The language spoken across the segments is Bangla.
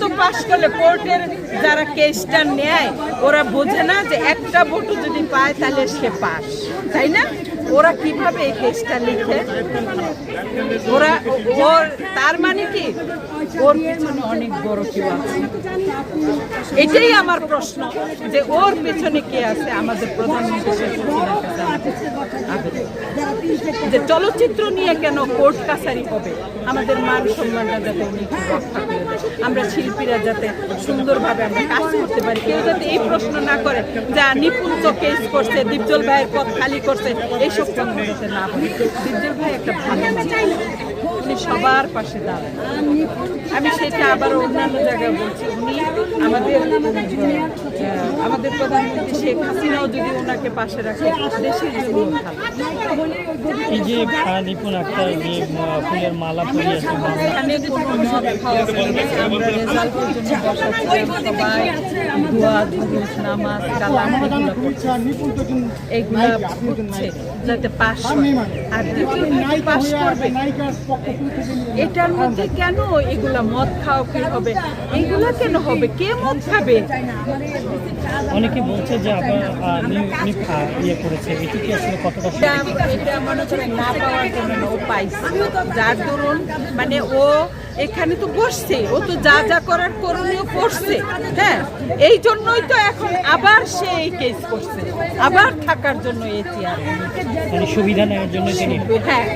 তো পাশ করলে কোর্টের যারা কেসটা নেয়, ওরা বোঝে না যে একটা ভোটও যদি পায় তাহলে সে পাস তাই না? ওরা কীভাবে এই কেসটা লিখে? ওরা ওর তার মানে কি? ওর পিছনে অনেক বড় কেউ আছে। এটাই আমার প্রশ্ন, যে ওর পেছনে কে আছে? আমাদের প্রধানমন্ত্রী। যে চলচ্চিত্র নিয়ে কেন কোর্ট কাছারি হবে? আমাদের মান সম্মানটা যাতে আমরা শিল্পীরা যাতে সুন্দরভাবে আমরা কাজ করতে পারি কেউ যাতে এই প্রশ্ন না করে যা নিপুণ তো কেস করছে দীপজল ভাইয়ের পথ খালি করছে এইসব কথা যাতে না বলে দীপজল ভাই একটা ভালো উনি সবার পাশে দাঁড়ান আমি সেটা আবার অন্যান্য জায়গায় বলছি উনি আমাদের আমাদের প্রধানমন্ত্রী শেখ হাসিনাও যদি ওনাকে পাশে রাখে দেশের জন্য ভালো এই যে নিপুণ আক্তার যে ফুলের মালা পরিয়েছে মামলা এখানে কোনো খাওয়া আমরা রেজাল্টের জন্য বসাচ্ছিলাম সবাই দোয়া দুরুদ নামাজ কালাম এগুলো হচ্ছে যাতে পাস হয়। আর পাস করবে। এটার মধ্যে কেন এগুলা মদ খাওয়া কি হবে? এগুলা কেন হবে? কে মদ খাবে? অনেকে বলছে যে আহ, ইয়ে করেছে। এটি কি আসলে কতটা এটা এটা মনে করেন না পাওয়ার জন্য ও পাইছে। যার দরুন মানে ও এখানে তো বসছে ও তো যা যা করার করণীয় করছে হ্যাঁ? এই জন্যই তো এখন আবার সে এই কেস করছে আবার থাকার জন্য এই চেয়ারে মানে সুবিধা নেওয়ার জন্য হ্যাঁ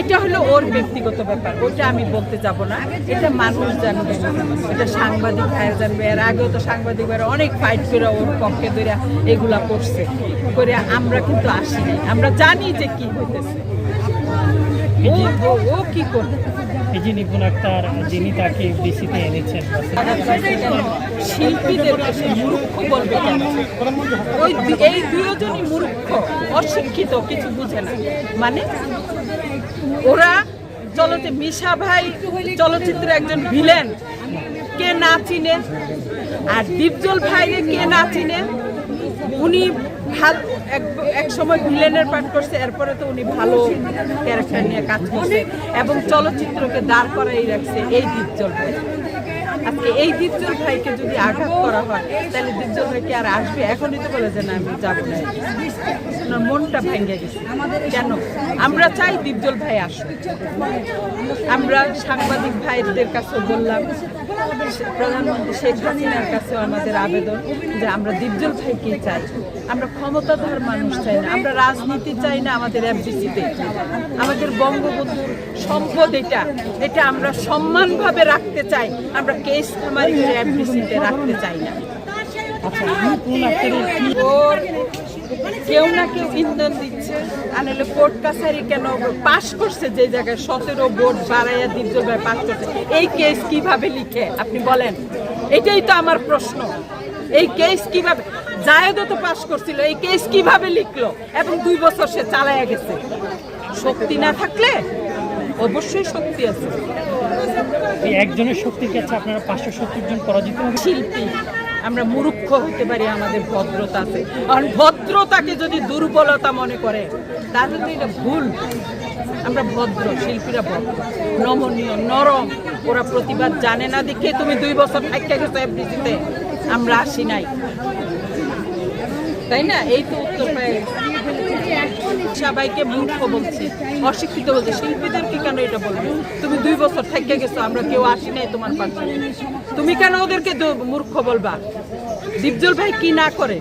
এটা হলো ওর ব্যক্তিগত ব্যাপার ওটা আমি বলতে যাব না। এটা মানুষ জানবে এটা সাংবাদিক ভাইয়া জানবে। এর আগেও তো সাংবাদিক ভাইরা অনেক ফাইট করে ওর পক্ষে ধরে এগুলা করছে। করে আমরা কিন্তু আসি নাই আমরা জানি যে কি হইতেছে। ও যিনি তাকে মূর্খ বলবে ওই এই অশিক্ষিত, কিছু বুঝে না। মানে ওরা চলতে মিশা ভাই চলচ্চিত্রে একজন ভিলেন। কে না চিনে? আর দীপজল ভাইরে কে না চিনে? উনি ভালো এক সময় ভিলেনের পাঠ করছে, এরপরে তো উনি ভালো ক্যারেক্টার নিয়ে কাজ করছে এবং চলচ্চিত্রকে দাঁড় করাই রাখছে এই দীপজল ভাই। আজকে এই দীপজল ভাইকে যদি আঘাত করা হয়, তাহলে দীপজল ভাই কি আর আসবে? এখনই তো বলে যে না, আমি যাব না। মনটা ভেঙে গেছে। কেন? আমরা চাই দীপজল ভাই আসুক। আমরা সাংবাদিক ভাইদের কাছে বললাম প্রধানমন্ত্রী শেখ হাসিনার কাছেও আমাদের আবেদন যে আমরা দীপজল ভাইকে চাই। আমরা ক্ষমতাধর মানুষ চাই না আমরা রাজনীতি চাই না আমাদের এফডিসিতে। আমাদের বঙ্গবন্ধুর সম্পদ এটা এটা আমরা সম্মানভাবে রাখতে চাই আমরা কেস খামারি এফডিসিতে রাখতে চাই না। আচ্ছা কেউ না কেউ ইন্ধন দিচ্ছে। আর নাহলে কোর্ট কাছারি কেন পাশ করছে যে জায়গায় সতেরো ভোট বাড়াইয়া দীর্ঘভাবে পাশ করছে? এই কেস কীভাবে লিখে? আপনি বলেন। এটাই তো আমার প্রশ্ন। এই কেস কীভাবে? জায়েদও তো পাশ করছিল। এই কেস কীভাবে লিখলো? এবং দুই বছর সে চালাইয়া গেছে। শক্তি না থাকলে অবশ্যই শক্তি আছে। এই একজনের শক্তির কাছে আপনারা পাঁচশো সত্তর জন পরাজিত শিল্পী। আমরা মুরুক্ষ হইতে পারি আমাদের ভদ্রতাতে। আর ভদ্রতাকে যদি দুর্বলতা মনে করে তাহলে তো এটা ভুল। আমরা ভদ্র, শিল্পীরা ভদ্র। নমনীয়, নরম, ওরা প্রতিবাদ জানে না। দেখে তুমি দুই বছর থাকতে গেছো এফডিসিতে আমরা আসি নাই। তাই না? এই তো উত্তর পেয়ে। সবাইকে মূর্খ বলছি, অশিক্ষিত বলছি। শিল্পীদেরকে কেন এটা বলবে? তুমি দুই বছর থেকে গেছো, আমরা কেউ আসি নাই তোমার পাশে। তুমি কেন ওদেরকে মূর্খ বলবা? দীপজল ভাই কি না করে?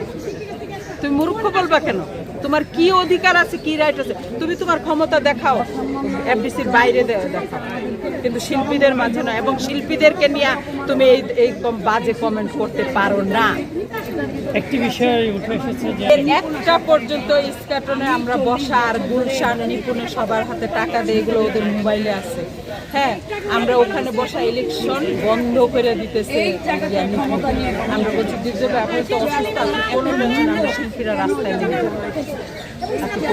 তুমি মূর্খ বলবা কেন? তোমার কি অধিকার আছে কি রাইট আছে? তুমি তোমার ক্ষমতা দেখাও। এফডিসির বাইরে দেখাও। কিন্তু শিল্পীদের মাঝে না এবং শিল্পীদেরকে নিয়ে তুমি এই এই বাজে কমেন্ট করতে পারো না। একটি বিষয় উঠে এসেছে যে একটা পর্যন্ত ইস্কাটনে আমরা বসা আর গুলশান নিপুণে সবার হাতে টাকা দিয়ে এগুলো ওদের মোবাইলে আছে। হ্যাঁ আমরা ওখানে বসা ইলেকশন বন্ধ করে দিতেছে আমরা বলছি দুর্যোগ আপনি তো অসুস্থ কোনো শিল্পীরা রাস্তায় নেমে আপনি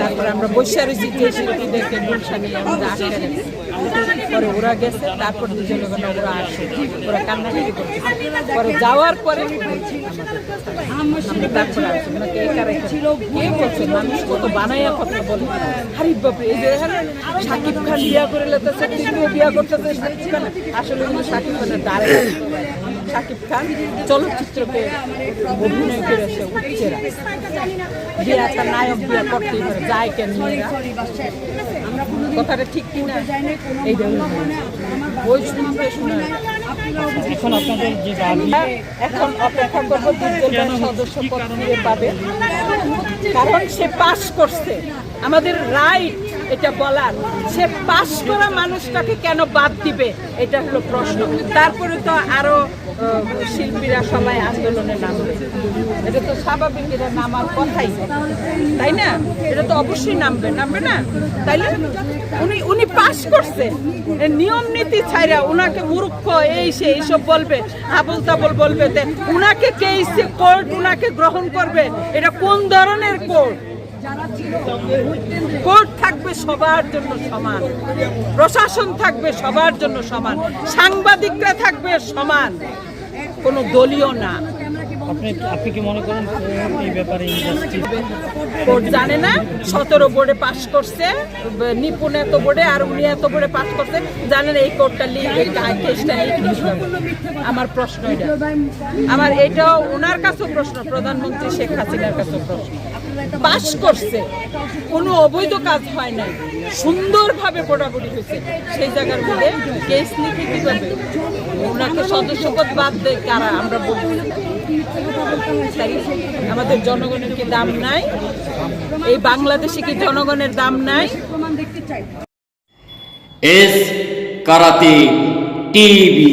তারপর আমরা বসে রয়েছি যে শিল্পীদেরকে গুলশানে আমরা আটকে রেখেছি পরে ওরা গেছে, তারপর দুজনে ওরা আসে। ওরা কান্নাকাটি করছে। পরে যাওয়ার পরে আমরা তারপরে আসি ওনাকে একা রেখে কে মানুষ কত বানাইয়া কথা বলে। হারি বাপরে, এই যে এখানে সাকিব খান বিয়া করে লেতেছে বিয়া করতেছে সাকিব খান আসলে উনি সাকিব খানের দ্বারে। সাকিব খান চলচ্চিত্রকে অভিনয় করেছে উচ্চেরা একটা নায়ক বিয়া করতেই পারে, যায় কেন কথাটা ঠিক কিনা? এই শুনতে শোনা এখন আপনাদের যে দাবি এখন অপেক্ষা করব সদস্য পদ ফিরে পাবে। কারণ সে পাস করছে। আমাদের রাইট এটা বলার। সে পাস করা মানুষটাকে কেন বাদ দিবে? এটা হলো প্রশ্ন। তারপরে তো আরও শিল্পীরা সবাই আন্দোলনে নামবে। এটা তো স্বাভাবিক এটা নামার কথাই। তাই না? এটা তো অবশ্যই নামবে। নামবে না? তাই না উনি উনি পাশ করছে। নিয়ম নীতি ছাইরা উনাকে মূর্খ এই সে এইসব বলবে আবুল তাবল বলবে উনাকে কে কোর্ট উনাকে গ্রহণ করবে? এটা কোন ধরনের কোর্ট কোর্ট থাকবে সবার জন্য সমান। প্রশাসন থাকবে সবার জন্য সমান। সাংবাদিকরা থাকবে সমান। কোনো দলীয় না। আপনি মনে করেন ব্যাপারে জানে না, সতেরো বোর্ডে পাশ করছে, নিপুণ এত বোর্ডে আর উনি এত বোর্ডে পাশ জানেন এই আমার প্রশ্ন এটা। আমার এটাও ওনার কাছেও প্রশ্ন, প্রধানমন্ত্রী শেখ হাসিনার কাছেও প্রশ্ন। পাশ করছে, কোনো অবৈধ কাজ হয় নাই, সুন্দরভাবে ভোটাভুটি হয়েছে, সেই জায়গার মধ্যে কেস লিখে কীভাবে ওনাকে সদস্যপদ বাদ দেয় কারা? আমরা বলি আমাদের জনগণের কি দাম নাই? এই বাংলাদেশে কি জনগণের দাম নাই? এস কারাতে টিভি।